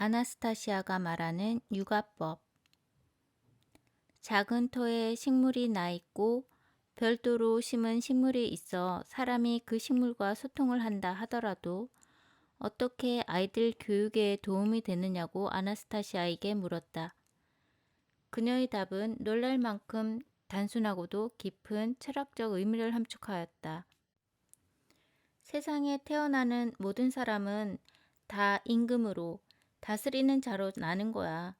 아나스타시아가 말하는 육아법. 작은 터에 식물이 나 있고 별도로 심은 식물이 있어 사람이 그 식물과 소통을 한다 하더라도 어떻게 아이들 교육에 도움이 되느냐고 아나스타시아에게 물었다. 그녀의 답은 놀랄 만큼 단순하고도 깊은 철학적 의미를 함축하였다. 세상에 태어나는 모든 사람은 다 임금으로 다스리는 자로 나는 거야.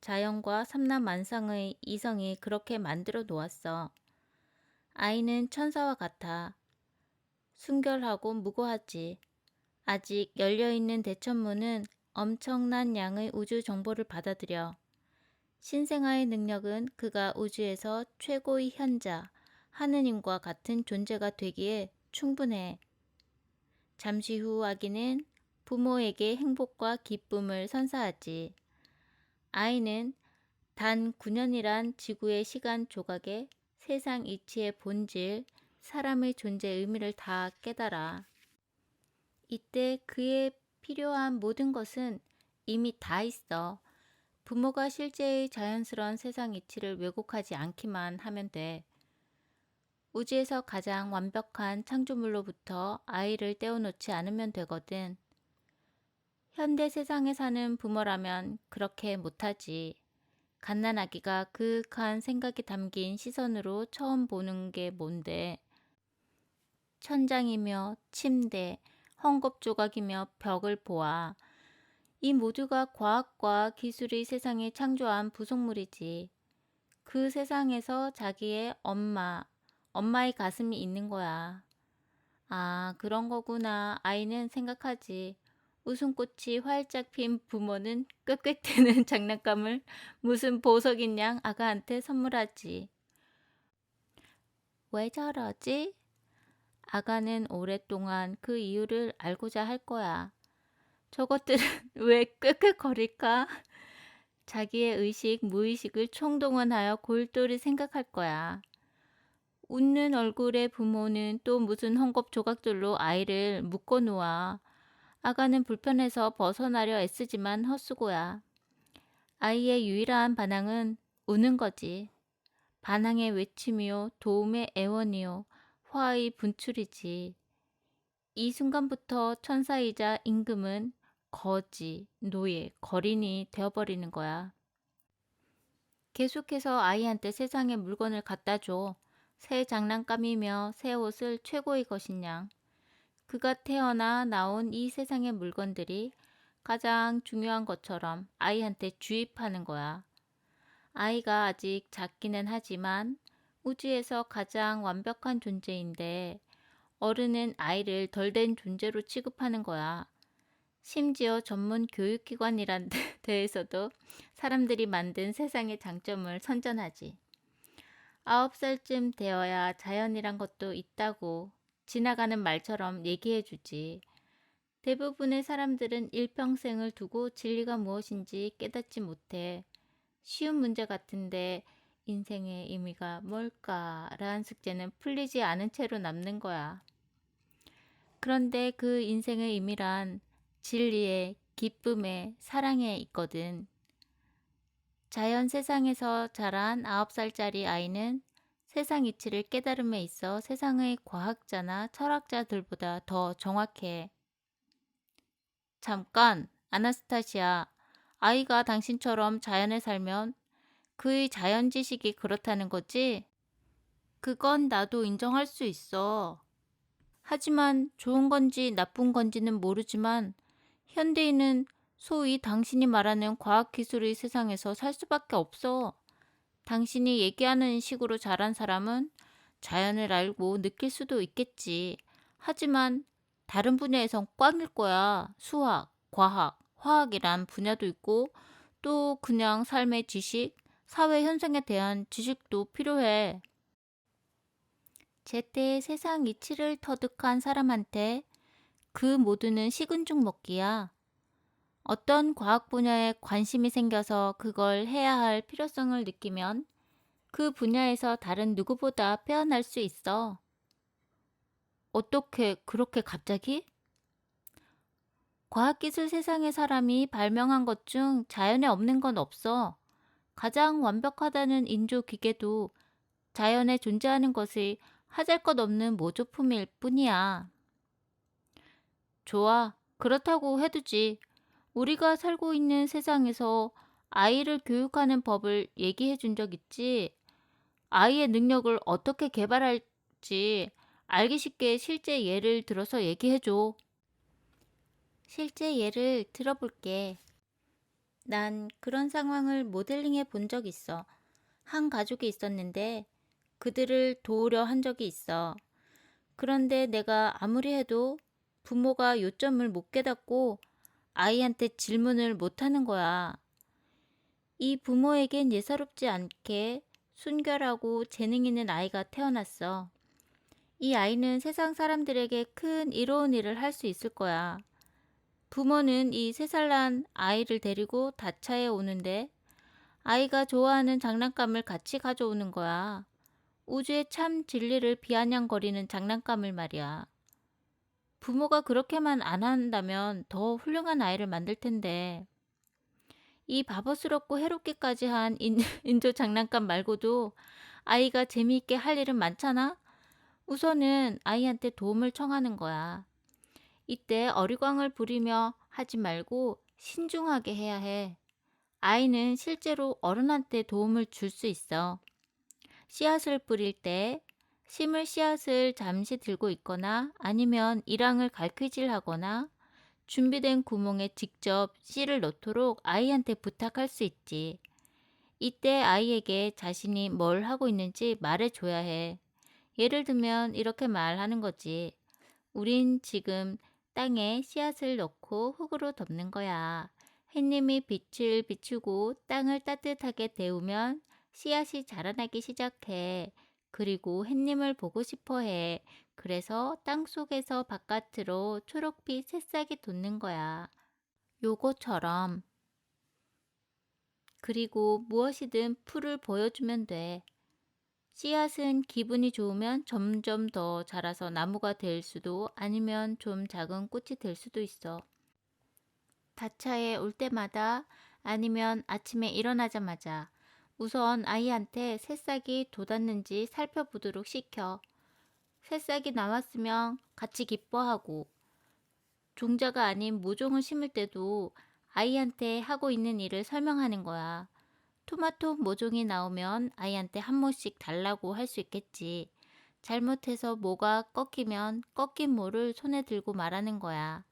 자연과 삼남만상의 이성이 그렇게 만들어 놓았어. 아이는 천사와 같아. 순결하고 무고하지. 아직 열려있는 대천문은 엄청난 양의 우주 정보를 받아들여. 신생아의 능력은 그가 우주에서 최고의 현자, 하느님과 같은 존재가 되기에 충분해. 잠시 후 아기는 부모에게 행복과 기쁨을 선사하지. 아이는 단 9년이란 지구의 시간 조각에 세상 이치의 본질, 사람의 존재 의미를 다 깨달아. 이때 그에 필요한 모든 것은 이미 다 있어. 부모가 실제의 자연스러운 세상 이치를 왜곡하지 않기만 하면 돼. 우주에서 가장 완벽한 창조물로부터 아이를 떼어놓지 않으면 되거든. 현대 세상에 사는 부모라면 그렇게 못하지. 갓난아기가 그윽한 생각이 담긴 시선으로 처음 보는 게 뭔데. 천장이며 침대, 헝겊 조각이며 벽을 보아. 이 모두가 과학과 기술이 세상에 창조한 부속물이지. 그 세상에서 자기의 엄마, 엄마의 가슴이 있는 거야. 아, 그런 거구나. 아이는 생각하지. 웃음꽃이 활짝 핀 부모는 꽥꽥대는 장난감을 무슨 보석인 양 아가한테 선물하지. 왜 저러지? 아가는 오랫동안 그 이유를 알고자 할 거야. 저것들은 왜 꾀꾀거릴까? 자기의 의식, 무의식을 총동원하여 골똘히 생각할 거야. 웃는 얼굴의 부모는 또 무슨 헝겊 조각들로 아이를 묶어 놓아. 아가는 불편해서 벗어나려 애쓰지만 헛수고야. 아이의 유일한 반항은 우는 거지. 반항의 외침이요, 도움의 애원이요, 화의 분출이지. 이 순간부터 천사이자 임금은 거지, 노예, 거린이 되어버리는 거야. 계속해서 아이한테 세상의 물건을 갖다 줘. 새 장난감이며 새 옷을 최고의 것이냐. 그가 태어나 나온 이 세상의 물건들이 가장 중요한 것처럼 아이한테 주입하는 거야. 아이가 아직 작기는 하지만 우주에서 가장 완벽한 존재인데 어른은 아이를 덜 된 존재로 취급하는 거야. 심지어 전문 교육기관이란 데에서도 사람들이 만든 세상의 장점을 선전하지. 아홉 살쯤 되어야 자연이란 것도 있다고 지나가는 말처럼 얘기해 주지. 대부분의 사람들은 일평생을 두고 진리가 무엇인지 깨닫지 못해. 쉬운 문제 같은데 인생의 의미가 뭘까라는 숙제는 풀리지 않은 채로 남는 거야. 그런데 그 인생의 의미란 진리에, 기쁨에, 사랑에 있거든. 자연 세상에서 자란 아홉 살짜리 아이는 세상 이치를 깨달음에 있어 세상의 과학자나 철학자들보다 더 정확해. 잠깐, 아나스타시아. 아이가 당신처럼 자연에 살면 그의 자연 지식이 그렇다는 거지? 그건 나도 인정할 수 있어. 하지만 좋은 건지 나쁜 건지는 모르지만 현대인은 소위 당신이 말하는 과학기술의 세상에서 살 수밖에 없어. 당신이 얘기하는 식으로 자란 사람은 자연을 알고 느낄 수도 있겠지. 하지만 다른 분야에선 꽝일 거야. 수학, 과학, 화학이란 분야도 있고 또 그냥 삶의 지식, 사회 현상에 대한 지식도 필요해. 제때 세상 이치를 터득한 사람한테 그 모두는 식은 죽 먹기야. 어떤 과학 분야에 관심이 생겨서 그걸 해야 할 필요성을 느끼면 그 분야에서 다른 누구보다 빼어날 수 있어. 어떻게 그렇게 갑자기? 과학기술 세상의 사람이 발명한 것 중 자연에 없는 건 없어. 가장 완벽하다는 인조 기계도 자연에 존재하는 것이 하잘 것 없는 모조품일 뿐이야. 좋아. 그렇다고 해두지. 우리가 살고 있는 세상에서 아이를 교육하는 법을 얘기해 준 적 있지? 아이의 능력을 어떻게 개발할지 알기 쉽게 실제 예를 들어서 얘기해 줘. 실제 예를 들어볼게. 난 그런 상황을 모델링해 본 적 있어. 한 가족이 있었는데 그들을 도우려 한 적이 있어. 그런데 내가 아무리 해도 부모가 요점을 못 깨닫고 아이한테 질문을 못 하는 거야. 이 부모에겐 예사롭지 않게 순결하고 재능 있는 아이가 태어났어. 이 아이는 세상 사람들에게 큰 이로운 일을 할 수 있을 거야. 부모는 이 세 살 난 아이를 데리고 다차에 오는데 아이가 좋아하는 장난감을 같이 가져오는 거야. 우주의 참 진리를 비아냥거리는 장난감을 말이야. 부모가 그렇게만 안 한다면 더 훌륭한 아이를 만들 텐데. 이 바보스럽고 해롭기까지 한 인, 인조 장난감 말고도 아이가 재미있게 할 일은 많잖아? 우선은 아이한테 도움을 청하는 거야. 이때 어리광을 부리며 하지 말고 신중하게 해야 해. 아이는 실제로 어른한테 도움을 줄 수 있어. 씨앗을 뿌릴 때 심을 씨앗을 잠시 들고 있거나 아니면 일항을 갈퀴질하거나 준비된 구멍에 직접 씨를 넣도록 아이한테 부탁할 수 있지. 이때 아이에게 자신이 뭘 하고 있는지 말해줘야 해. 예를 들면 이렇게 말하는 거지. 우린 지금 땅에 씨앗을 넣고 흙으로 덮는 거야. 햇님이 빛을 비추고 땅을 따뜻하게 데우면 씨앗이 자라나기 시작해. 그리고 햇님을 보고 싶어 해. 그래서 땅 속에서 바깥으로 초록빛 새싹이 돋는 거야. 요거처럼. 그리고 무엇이든 풀을 보여주면 돼. 씨앗은 기분이 좋으면 점점 더 자라서 나무가 될 수도 아니면 좀 작은 꽃이 될 수도 있어. 다차에 올 때마다 아니면 아침에 일어나자마자 우선 아이한테 새싹이 돋았는지 살펴보도록 시켜. 새싹이 나왔으면 같이 기뻐하고 종자가 아닌 모종을 심을 때도 아이한테 하고 있는 일을 설명하는 거야. 토마토 모종이 나오면 아이한테 한 모씩 달라고 할 수 있겠지. 잘못해서 모가 꺾이면 꺾인 모를 손에 들고 말하는 거야.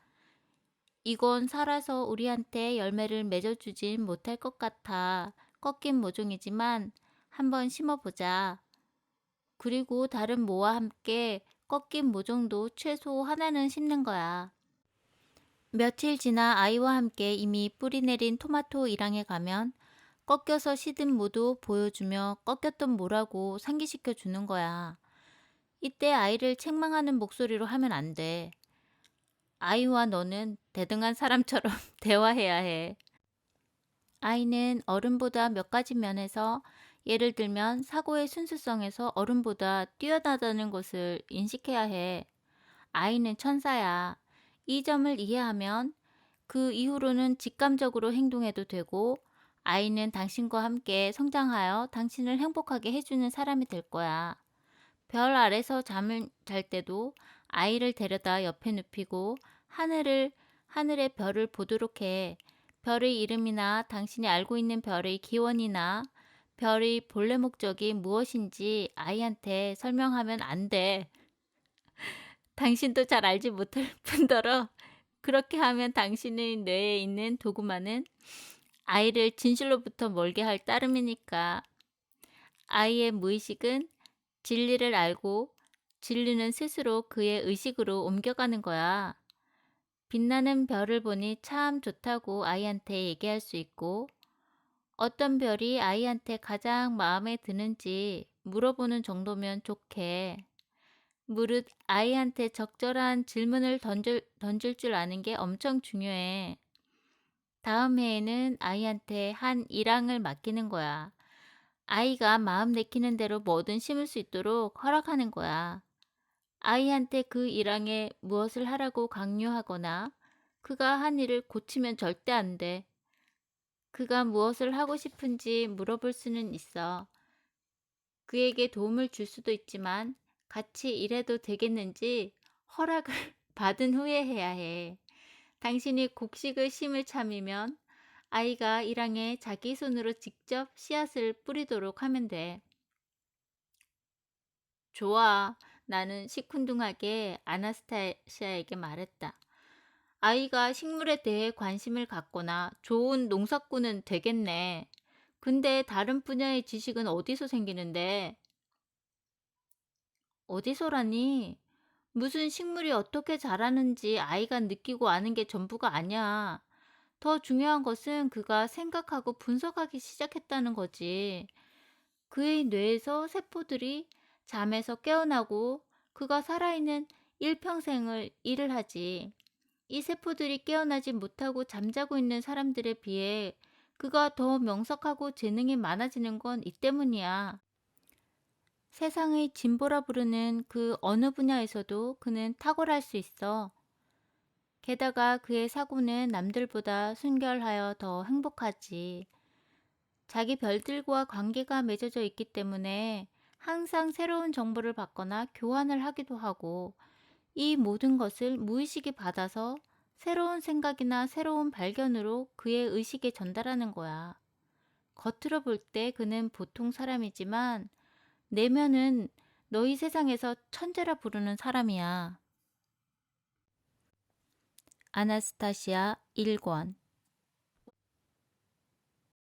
이건 살아서 우리한테 열매를 맺어주진 못할 것 같아. 꺾인 모종이지만 한번 심어보자. 그리고 다른 모와 함께 꺾인 모종도 최소 하나는 심는 거야. 며칠 지나 아이와 함께 이미 뿌리 내린 토마토 일항에 가면 꺾여서 시든 모도 보여주며 꺾였던 모라고 상기시켜 주는 거야. 이때 아이를 책망하는 목소리로 하면 안 돼. 아이와 너는 대등한 사람처럼 대화해야 해. 아이는 어른보다 몇 가지 면에서 예를 들면 사고의 순수성에서 어른보다 뛰어나다는 것을 인식해야 해. 아이는 천사야. 이 점을 이해하면 그 이후로는 직감적으로 행동해도 되고 아이는 당신과 함께 성장하여 당신을 행복하게 해주는 사람이 될 거야. 별 아래서 잠을 잘 때도 아이를 데려다 옆에 눕히고 하늘을 하늘의 별을 보도록 해. 별의 이름이나 당신이 알고 있는 별의 기원이나 별의 본래 목적이 무엇인지 아이한테 설명하면 안 돼. 당신도 잘 알지 못할 뿐더러 그렇게 하면 당신의 뇌에 있는 도구만은 아이를 진실로부터 멀게 할 따름이니까. 아이의 무의식은 진리를 알고 진리는 스스로 그의 의식으로 옮겨가는 거야. 빛나는 별을 보니 참 좋다고 아이한테 얘기할 수 있고 어떤 별이 아이한테 가장 마음에 드는지 물어보는 정도면 좋게 무릇 아이한테 적절한 질문을 던질, 던질 줄 아는 게 엄청 중요해. 다음 해에는 아이한테 한 일항을 맡기는 거야. 아이가 마음 내키는 대로 뭐든 심을 수 있도록 허락하는 거야. 아이한테 그 일항에 무엇을 하라고 강요하거나 그가 한 일을 고치면 절대 안 돼. 그가 무엇을 하고 싶은지 물어볼 수는 있어. 그에게 도움을 줄 수도 있지만 같이 일해도 되겠는지 허락을 받은 후에 해야 해. 당신이 곡식을 심을 참이면 아이가 일항에 자기 손으로 직접 씨앗을 뿌리도록 하면 돼. 좋아. 나는 시큰둥하게 아나스타시아에게 말했다. 아이가 식물에 대해 관심을 갖거나 좋은 농사꾼은 되겠네. 근데 다른 분야의 지식은 어디서 생기는데? 어디서라니? 무슨 식물이 어떻게 자라는지 아이가 느끼고 아는 게 전부가 아니야. 더 중요한 것은 그가 생각하고 분석하기 시작했다는 거지. 그의 뇌에서 세포들이 잠에서 깨어나고 그가 살아있는 일평생을 일을 하지. 이 세포들이 깨어나지 못하고 잠자고 있는 사람들에 비해 그가 더 명석하고 재능이 많아지는 건 이 때문이야. 세상의 진보라 부르는 그 어느 분야에서도 그는 탁월할 수 있어. 게다가 그의 사고는 남들보다 순결하여 더 행복하지. 자기 별들과 관계가 맺어져 있기 때문에 항상 새로운 정보를 받거나 교환을 하기도 하고 이 모든 것을 무의식이 받아서 새로운 생각이나 새로운 발견으로 그의 의식에 전달하는 거야. 겉으로 볼 때 그는 보통 사람이지만 내면은 너희 세상에서 천재라 부르는 사람이야. 아나스타시아 1권